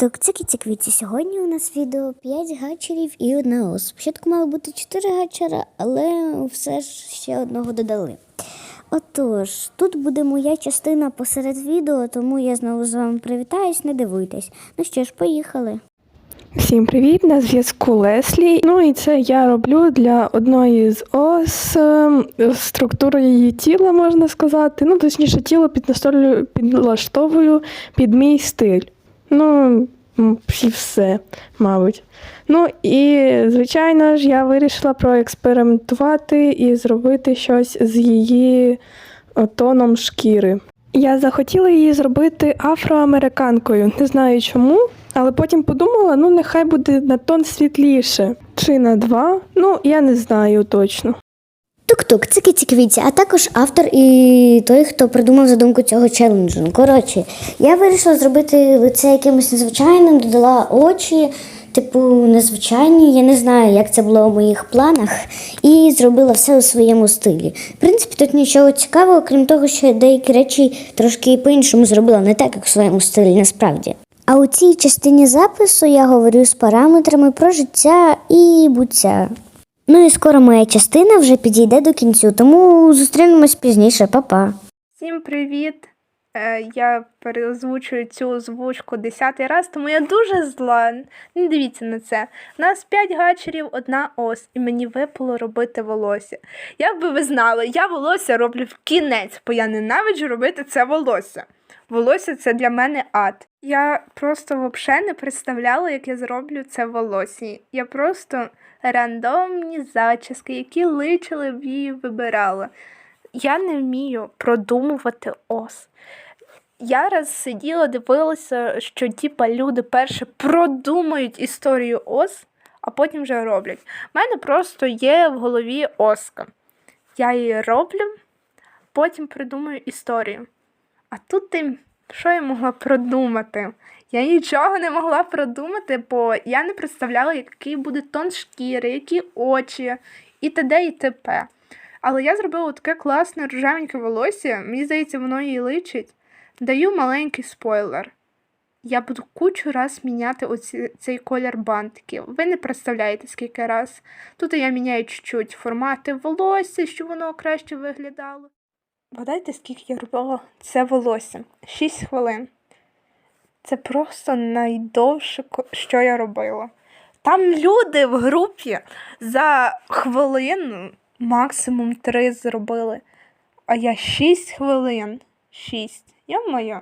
Тук-тук, цікі-ціквіці. Сьогодні у нас відео 5 гачерів і одна ос. Спочатку мало бути 4 гачера, але все ж ще одного додали. Отож, тут буде моя частина посеред відео, тому я знову з вами привітаюсь, не дивуйтесь. Ну що ж, поїхали. Всім привіт! На зв'язку Леслі. Ну і це я роблю для одної з ос ем, структуру її тіла, можна сказати. Ну, точніше, тіло підлаштовую під мій стиль. Ну, і все, мабуть. Ну і, звичайно ж, я вирішила проекспериментувати і зробити щось з її тоном шкіри. Я захотіла її зробити афроамериканкою. Не знаю чому, але потім подумала, ну нехай буде на тон світліше. Чи на два? Ну, я не знаю точно. Тук-тук, цікі-ціквіці, а також автор і той, хто придумав задумку цього челенджу. Ну, Коротше, я вирішила зробити лице якимось незвичайним, додала очі, типу, незвичайні. Я не знаю, як це було у моїх планах, і зробила все у своєму стилі. В принципі, тут нічого цікавого, крім того, що я деякі речі трошки по-іншому зробила, не так, як у своєму стилі, насправді. А у цій частині запису я говорю з параметрами про життя і буття. Ну і скоро моя частина вже підійде до кінцю, тому зустрінемось пізніше, Па-па. Всім привіт! Е, Я переозвучую цю озвучку десятий раз, тому я дуже зла. Не дивіться на це. У нас 5 гачерів, одна ос, і мені випало робити волосся. Як би ви знали, я волосся роблю в кінець, бо я ненавиджу робити це волосся. Волосся це для мене ад. Я просто взагалі не представляла, як я зроблю це волосся. Я просто рандомні зачіски, які личили б її вибирала. Я не вмію продумувати ос. Я раз сиділа, дивилася, що типа люди перше продумають історію ос, а потім вже роблять. У мене просто є в голові оска. Я її роблю, потім придумаю історію. А тут ти, що я могла продумати? Я нічого не могла продумати, бо я не представляла, який буде тон шкіри, які очі, і т.д. і т.п. Але я зробила таке класне рожевеньке волосся, мені здається, воно їй личить. Даю маленький спойлер. Я буду кучу раз міняти оці, цей колір бантиків. Ви не представляєте, скільки раз. Тут я міняю чуть-чуть формати волосся, щоб воно краще виглядало. Вгадайте, скільки я робила це волосся? 6 хвилин. Це просто найдовше, що я робила. Там люди в групі за хвилину максимум 3 зробили. А я 6 хвилин. 6. Йо-моє.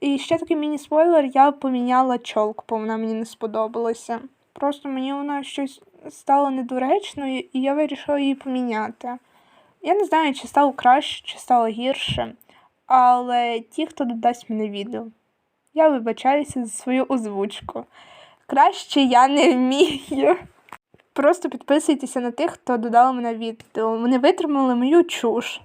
І ще такий міні-спойлер, я поміняла чолку, бо вона мені не сподобалася. Просто мені вона щось стало недоречною, і я вирішила її поміняти. Я не знаю, чи стало краще, чи стало гірше, але ті, хто додасть мене відео, я вибачаюся за свою озвучку. Краще я не вмію. Просто підписуйтеся на тих, хто додав мене відео. Вони витримали мою чуш.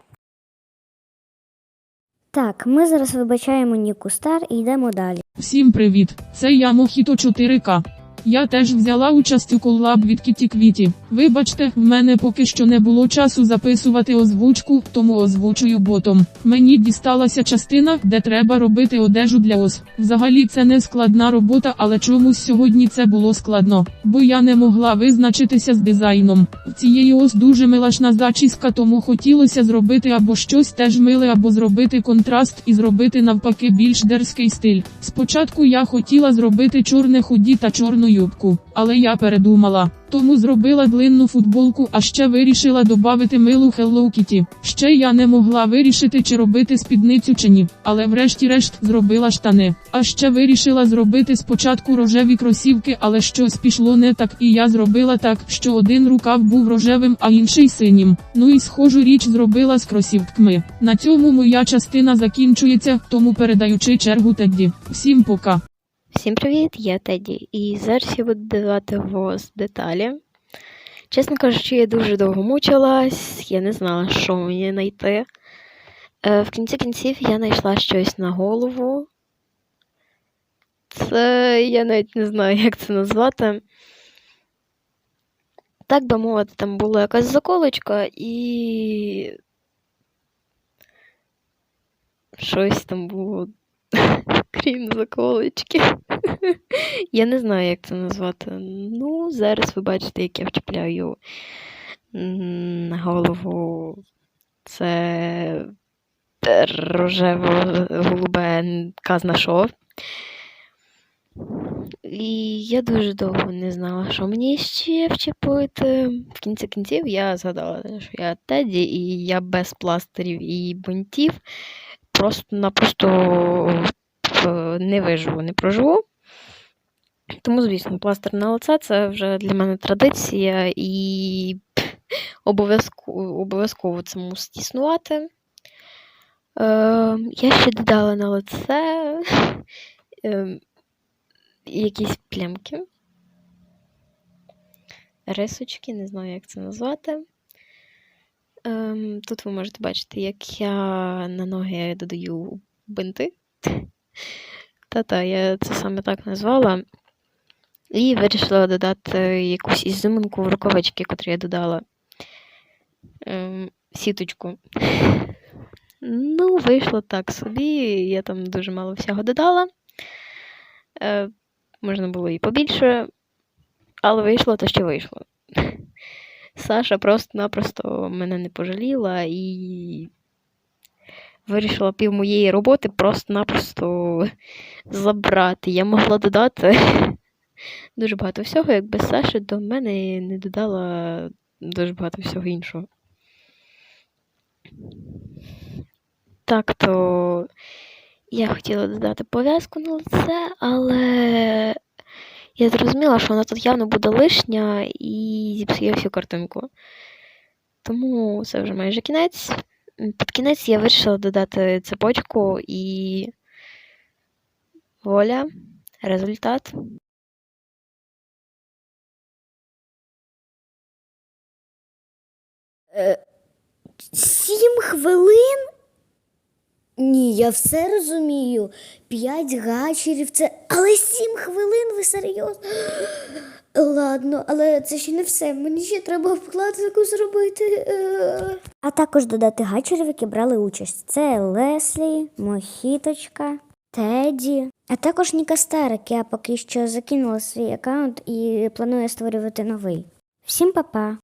Так, ми зараз вибачаємо Ніку Стар і йдемо далі. Всім привіт! Це я Мохіто 4К. Я теж взяла участь у коллаб від Кіті Квіті. Вибачте, в мене поки що не було часу записувати озвучку, тому озвучую ботом. Мені дісталася частина, де треба робити одежу для ос. Взагалі це не складна робота, але чомусь сьогодні це було складно, бо я не могла визначитися з дизайном. В цієї ос дуже милашна зачіска, тому хотілося зробити або щось теж миле, або зробити контраст і зробити навпаки більш дерзкий стиль. Спочатку я хотіла зробити чорне худі та чорну юбку, але я передумала. Тому зробила длинну футболку, а ще вирішила додати милу Hello Kitty. Ще я не могла вирішити, чи робити спідницю чи ні, але врешті-решт зробила штани. А ще вирішила зробити спочатку рожеві кросівки, але щось пішло не так, і я зробила так, що один рукав був рожевим, а інший синім. Ну і схожу річ зробила з кросівками. На цьому моя частина закінчується, тому передаючи чергу Тедді. Всім пока. Всім привіт, я Теді, і зараз я буду давати вас деталі. Чесно кажучи, я дуже довго мучилась, я не знала, що мені знайти. Е, в кінці кінців я знайшла щось на голову. Це я навіть не знаю, як це назвати. Так би мовити, там була якась заколочка і. Щось там було крім заколочки. Я не знаю, як це назвати. Ну, зараз ви бачите, як я вчіпляю на голову це рожево-голубе казна шо. І я дуже довго не знала, що мені ще вчепити. В кінці кінців я згадала, що я Теді, і я без пластирів і бинтів просто-напросто не виживу, не проживу. Тому, звісно, пластир на лице це вже для мене традиція, і обов'язково, обов'язково це мусить існувати. Е, я ще додала на лице е, якісь плямки, рисочки, не знаю, як це назвати. Ем, тут ви можете бачити, як я на ноги додаю бинти. Та-та, я це саме так назвала. І вирішила додати якусь ізюминку в рукавички, котру я додала. Ем, сіточку. Ну, вийшло так собі. Я там дуже мало всього додала. Е, можна було і побільше, але вийшло те, що вийшло. Саша просто-напросто мене не пожаліла і вирішила пів моєї роботи просто-напросто забрати. Я могла додати дуже багато всього, якби Саша до мене не додала дуже багато всього іншого. Так то я хотіла додати пов'язку на лице, але я зрозуміла, що вона тут явно буде лишня і зіпсує всю картинку. Тому це вже майже кінець. Під кінець я вирішила додати цепочку і воля, результат. Сім хвилин? Ні, я все розумію. П'ять гачерів це. Але сім хвилин, ви серйозно? Ладно, але це ще не все. Мені ще треба вкладку зробити. Е. А також додати гачерів, які брали участь. Це Леслі, Мохіточка, Теді, а також Ніка Старик. Я поки що закинула свій аккаунт і планую створювати новий. Всім па-па!